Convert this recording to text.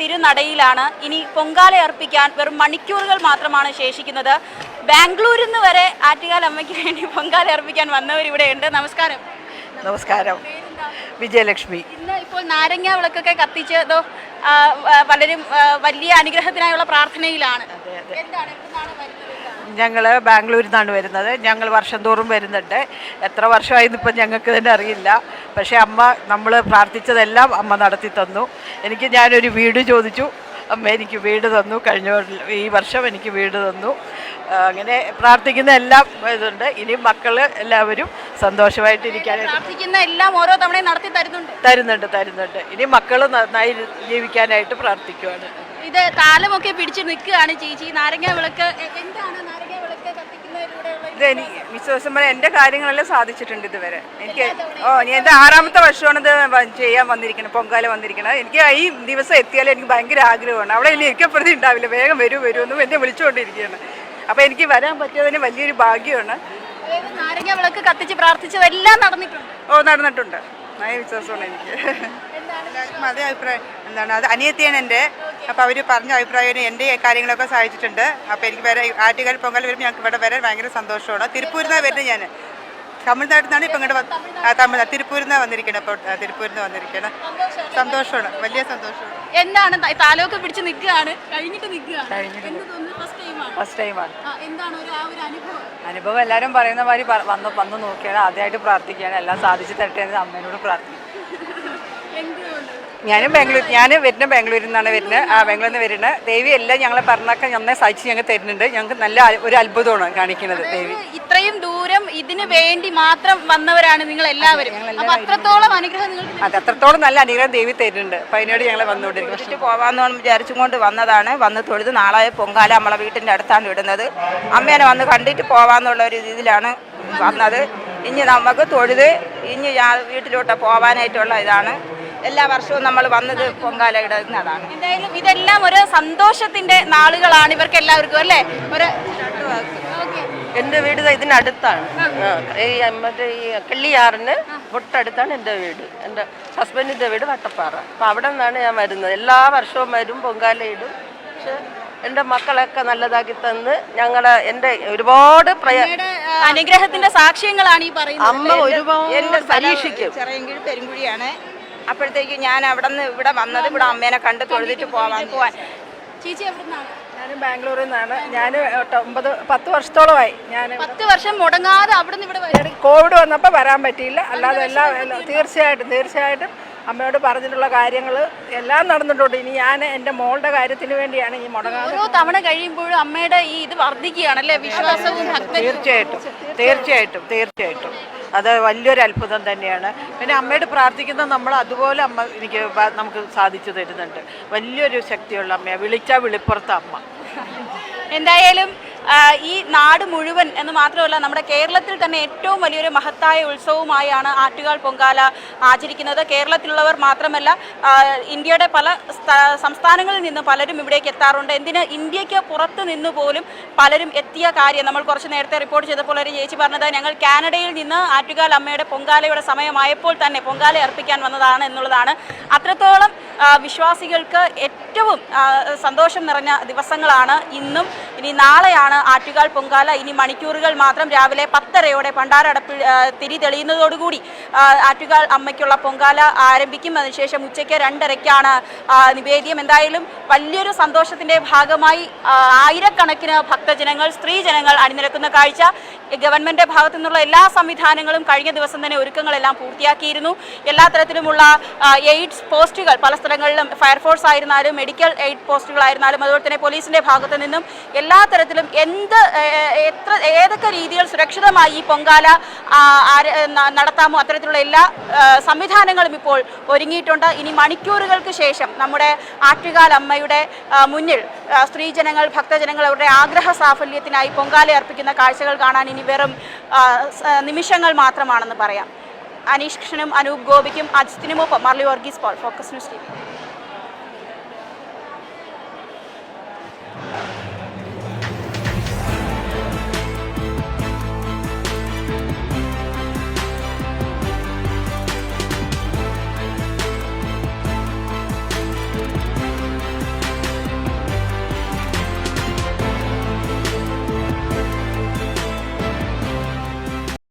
തിരുനടയിലാണ്. ഇനി പൊങ്കാല അർപ്പിക്കാൻ വെറും മണിക്കൂറുകൾ മാത്രമാണ് ശേഷിക്കുന്നത്. ബാംഗ്ലൂരിൽ നിന്ന് വരെ ആറ്റുകാൽ അമ്മയ്ക്ക് വേണ്ടി പൊങ്കാല അർപ്പിക്കാൻ വന്നവർ ഇവിടെ ഉണ്ട് നമസ്കാരം. നമസ്കാരം വിജയലക്ഷ്മി. ഇന്ന് ഇപ്പോൾ നാരങ്ങ വിളക്കൊക്കെ കത്തിച്ച് ഇതോ ആ, ആ, പലരും ആ, വലിയ അനുഗ്രഹത്തിനായുള്ള പ്രാർത്ഥനയിലാണ്. ഞങ്ങൾ ബാംഗ്ലൂരിൽ നിന്നാണ് വരുന്നത്. ഞങ്ങൾ വർഷം തോറും വരുന്നുണ്ട്. എത്ര വർഷമായി ഇപ്പം ഞങ്ങൾക്ക് തന്നെ അറിയില്ല. പക്ഷേ അമ്മ നമ്മൾ പ്രാർത്ഥിച്ചതെല്ലാം അമ്മ നടത്തി തന്നു. എനിക്ക് ഞാനൊരു വീട് ചോദിച്ചു. അമ്മ എനിക്ക് വീട് തന്നു. കഴിഞ്ഞ ഈ വർഷം എനിക്ക് വീട് തന്നു. അങ്ങനെ പ്രാർത്ഥിക്കുന്ന എല്ലാം ഇതുണ്ട്. ഇനി മക്കൾ എല്ലാവരും സന്തോഷമായിട്ടിരിക്കാനായിട്ട്. പ്രാർത്ഥിക്കുന്ന എല്ലാം ഓരോ തവണയും നടത്തി തരുന്നുണ്ട്. തരുന്നുണ്ട് തരുന്നുണ്ട്. ഇനി മക്കൾ നന്നായി ജീവിക്കാനായിട്ട് പ്രാർത്ഥിക്കുവാണ്. ഇത് താലമൊക്കെ പിടിച്ച് നിൽക്കുകയാണ് ചേച്ചി. നാരങ്ങ വിളക്ക് എന്താണ് നാരങ്ങ വിളക്ക് കത്തിക്കുന്നതിലൂടെയുള്ള ഇത് എനിക്ക് വിശ്വാസം? എന്റെ കാര്യങ്ങളെല്ലാം സാധിച്ചിട്ടുണ്ട് ഇതുവരെ. എനിക്ക് ഓ ഞാൻ എന്റെ ആറാമത്തെ വർഷമാണ് ഇത് വ- ചെയ്യാൻ വന്നിരിക്കുന്നത് പൊങ്കാല വന്നിരിക്കുന്നത്. എനിക്ക് ഈ ദിവസം എത്തിയാലും എനിക്ക് ഭയങ്കര ആഗ്രഹമാണ്. അവിടെ ഇനി എനിക്ക് പ്രതി ഉണ്ടാവില്ല. വേഗം വരൂ വരൂ എന്നും എന്നെ വിളിച്ചുകൊണ്ടിരിക്കുകയാണ്. അപ്പോൾ എനിക്ക് വരാൻ പറ്റിയതിന് വലിയൊരു ഭാഗ്യമാണ്. അതായത് നാരങ്ങ വിളക്ക് കത്തിച്ച് പ്രാർത്ഥിച്ചതെല്ലാം നടന്നിട്ടുണ്ട്. ഓ നടന്നിട്ടുണ്ട്. നല്ല വിശ്വാസമാണ് എനിക്ക്. എല്ലാവർക്കും അതേ അഭിപ്രായം. എന്താണ്? അത് അനിയത്തിയാണ് എന്റെ. അപ്പോൾ അവർ പറഞ്ഞ അഭിപ്രായം എന്റെ കാര്യങ്ങളൊക്കെ സഹായിച്ചിട്ടുണ്ട്. അപ്പോൾ എനിക്ക് വരെ ആറ്റുകാൽ പൊങ്കൽ വരുമ്പോൾ ഞങ്ങൾക്ക് ഇവിടെ വരാൻ ഭയങ്കര സന്തോഷമാണ്. തിരുപ്പൂരിൽ നിന്നാണ് വരുന്നത് ഞാൻ തമിഴ്നാട്ടിൽ നിന്നാണ് ഇപ്പം ഇങ്ങോട്ട് തമിഴ്നാട് തിരുപ്പൂരിൽ നിന്നാണ് വന്നിരിക്കണം. അപ്പോൾ തിരുപ്പൂരിൽ നിന്ന് വന്നിരിക്കണം. സന്തോഷമാണ്. വലിയ സന്തോഷമാണ്. എന്താണ് താലോക്ക് പിടിച്ച് നിൽക്കുകയാണ്? കഴിഞ്ഞിട്ട് നിൽക്കുകയാണ്? ഫസ്റ്റ് ടൈമാണ് അനുഭവം? എല്ലാവരും പറയുന്ന മാതിരി വന്ന് വന്ന് നോക്കിയാണ് ആദ്യമായിട്ട് പ്രാർത്ഥിക്കുകയാണ്. എല്ലാം സാധിച്ചു തരട്ടെ എന്ന് അമ്മേനോട് പ്രാർത്ഥിക്കും. ഞാനും ബാംഗ്ലൂർ ഞാൻ വരുന്നത് ബാംഗ്ലൂരിൽ നിന്നാണ് വരുന്നത്. ആ ബാംഗ്ലൂരിൽ നിന്ന് വരുന്നത്. ദേവി എല്ലാം ഞങ്ങളെ പറഞ്ഞൊക്കെ നന്നായി സഹിച്ച് ഞങ്ങൾ തരുന്നുണ്ട്. ഞങ്ങൾക്ക് നല്ല ഒരു അത്ഭുതമാണ് കാണിക്കുന്നത് ദേവി. ഇതിന് വേണ്ടി മാത്രം വന്നവരാണ് നിങ്ങൾ എല്ലാവരും അപ്പൊ അത്രത്തോളം അനുഗ്രഹം നിങ്ങൾക്ക് അത് അത്രത്തോളം നല്ല അനുഗ്രഹം ദേവി തരുന്നുണ്ട്. അപ്പൊ അതിനോട് ഞങ്ങൾ വന്നുകൊണ്ടിരിക്കും ഫസ്റ്റ് പോവാന്ന് വിചാരിച്ചും കൊണ്ട് വന്നതാണ്. വന്ന് തൊഴുത് നാളായ പൊങ്കാല നമ്മളെ വീട്ടിന്റെ അടുത്താണ് ഇടുന്നത്. അമ്മേനെ വന്ന് കണ്ടിട്ട് പോവാന്നുള്ള ഒരു ഇതിലാണ് വന്നത്. ഇനി നമുക്ക് തൊഴുത് ഇനി വീട്ടിലോട്ട് പോവാനായിട്ടുള്ള ഇതാണ്. എല്ലാ വർഷവും നമ്മൾ വന്നത് പൊങ്കാല ഇടുന്നതാണ്. എന്തായാലും ഇതെല്ലാം ഒരു സന്തോഷത്തിന്റെ നാളുകളാണ് ഇവർക്ക് എല്ലാവർക്കും അല്ലേ? ഒരു എന്റെ വീട് ഇതിനടുത്താണ് ഈ മറ്റേ ഈ കിള്ളിയാറിന് തൊട്ടടുത്താണ് എന്റെ വീട് എന്റെ ഹസ്ബൻഡിന്റെ വീട് വട്ടപ്പാറ അപ്പം അവിടെ നിന്നാണ് ഞാൻ വരുന്നത് എല്ലാ വർഷവും വരും പൊങ്കാല ഇടും പക്ഷെ എന്റെ മക്കളൊക്കെ നല്ലതാക്കി തന്ന് ഞങ്ങളെ എന്റെ ഒരുപാട് പ്രയ അനുഗ്രഹത്തിന്റെ സാക്ഷ്യങ്ങളാണ് ഈ പറയുന്നത് അമ്മ ഒരുപാട് പരീക്ഷിക്കും ചെറിയങ്കിഴ് പെരുങ്കുഴിയാണ് അപ്പോഴത്തേക്ക് ഞാൻ അവിടെ നിന്ന് ഇവിടെ വന്നത് ഇവിടെ അമ്മേനെ കണ്ട് തൊഴുതിട്ട് പോവാൻ പോവാൻ ചേച്ചി എവിടുന്നാണ് ഞാൻ ബാംഗ്ലൂരിൽ നിന്നാണ്. ഞാൻ ഒമ്പത് പത്ത് വർഷത്തോളമായി ഞാൻ പത്ത് വർഷം മുടങ്ങാതെ അവിടെ നിന്ന് ഇവിടെ കോവിഡ് വന്നപ്പോൾ വരാൻ പറ്റിയില്ല. അല്ലാതെ എല്ലാം തീർച്ചയായിട്ടും തീർച്ചയായിട്ടും അമ്മയോട് പറഞ്ഞിട്ടുള്ള കാര്യങ്ങൾ എല്ലാം നടന്നിട്ടുണ്ട്. ഇനി ഞാൻ എന്റെ മോളുടെ കാര്യത്തിന് വേണ്ടിയാണ് ഈ മുടങ്ങാൻ ഓരോ തവണ കഴിയുമ്പോഴും അമ്മയുടെ ഈ ഇത് വർദ്ധിക്കുകയാണല്ലേ? വിശ്വാസവും തീർച്ചയായിട്ടും. തീർച്ചയായിട്ടും. തീർച്ചയായിട്ടും. അത് വലിയൊരു അത്ഭുതം തന്നെയാണ്. പിന്നെ അമ്മയോട് പ്രാർത്ഥിക്കുന്ന നമ്മൾ അതുപോലെ അമ്മ എനിക്ക് നമുക്ക് സാധിച്ചു തരുന്നുണ്ട്. വലിയൊരു ശക്തിയുള്ള അമ്മയാണ് വിളിച്ചാൽ വിളിപ്പുറത്ത് അമ്മ. എന്തായാലും ഈ നാട് മുഴുവൻ എന്ന് മാത്രമല്ല നമ്മുടെ കേരളത്തിൽ തന്നെ ഏറ്റവും വലിയൊരു മഹത്തായ ഉത്സവമായാണ് ആറ്റുകാൽ പൊങ്കാല ആചരിക്കുന്നത്. കേരളത്തിലുള്ളവർ മാത്രമല്ല ഇന്ത്യയുടെ പല സ്ഥ- സംസ്ഥാനങ്ങളിൽ നിന്ന് പലരും ഇവിടേക്ക് എത്താറുണ്ട്. എന്തിന്? ഇന്ത്യയ്ക്ക് പുറത്ത് നിന്ന് പോലും പലരും എത്തിയ കാര്യം. നമ്മൾ കുറച്ച് നേരത്തെ റിപ്പോർട്ട് ചെയ്തപ്പോൾ ഒരു ചേച്ചി പറഞ്ഞത് ഞങ്ങൾ കാനഡയിൽ നിന്ന് ആറ്റുകാൽ അമ്മയുടെ പൊങ്കാലയുടെ സമയമായപ്പോൾ തന്നെ പൊങ്കാല അർപ്പിക്കാൻ വന്നതാണ് എന്നുള്ളതാണ്. അത്രത്തോളം വിശ്വാസികൾക്ക് ഏറ്റവും സന്തോഷം നിറഞ്ഞ ദിവസങ്ങളാണ് ഇന്നും. ഇനി നാളെയാണ് ആറ്റുകാൽ പൊങ്കാല. ഇനി മണിക്കൂറുകൾ മാത്രം രാവിലെ പത്തരയോടെ പണ്ടാരടപ്പിൽ തിരി തെളിയുന്നതോടുകൂടി ആറ്റുകാൽ അമ്മയ്ക്കുള്ള പൊങ്കാല ആരംഭിക്കും. അതിനുശേഷം ഉച്ചയ്ക്ക് രണ്ടരയ്ക്കാണ് നിവേദ്യം. എന്തായാലും വലിയൊരു സന്തോഷത്തിന്റെ ഭാഗമായി ആയിരക്കണക്കിന് ഭക്തജനങ്ങൾ സ്ത്രീജനങ്ങൾ അണിനിരക്കുന്ന കാഴ്ച. ഗവൺമെന്റ് ഭാഗത്തു നിന്നുള്ള എല്ലാ സംവിധാനങ്ങളും കഴിഞ്ഞ ദിവസം തന്നെ ഒരുക്കങ്ങളെല്ലാം പൂർത്തിയാക്കിയിരുന്നു. എല്ലാ തരത്തിലുമുള്ള എയ്ഡ്സ് പോസ്റ്റുകൾ പല സ്ഥലങ്ങളിലും ഫയർഫോഴ്സ് ആയിരുന്നാലും മെഡിക്കൽ എയ്ഡ് പോസ്റ്റുകളായിരുന്നാലും അതുപോലെ തന്നെ പോലീസിന്റെ ഭാഗത്തു നിന്നും എല്ലാ തരത്തിലും എന്ത് എത്ര ഏതൊക്കെ രീതിയിൽ സുരക്ഷിതമായി ഈ പൊങ്കാല നടത്താമോ അത്തരത്തിലുള്ള എല്ലാ സംവിധാനങ്ങളും ഇപ്പോൾ ഒരുങ്ങിയിട്ടുണ്ട്. ഇനി മണിക്കൂറുകൾക്ക് ശേഷം നമ്മുടെ ആറ്റുകാൽ അമ്മയുടെ മുന്നിൽ സ്ത്രീജനങ്ങൾ ഭക്തജനങ്ങൾ അവരുടെ ആഗ്രഹ സാഫല്യത്തിനായി പൊങ്കാല അർപ്പിക്കുന്ന കാഴ്ചകൾ കാണാൻ ഇനി വെറും നിമിഷങ്ങൾ മാത്രമാണെന്ന് പറയാം. അനീഷ് കൃഷ്ണനും അനൂപ് ഗോപിക്കും അജിത്തിനുമൊപ്പം Merly Varghese Paul focus news T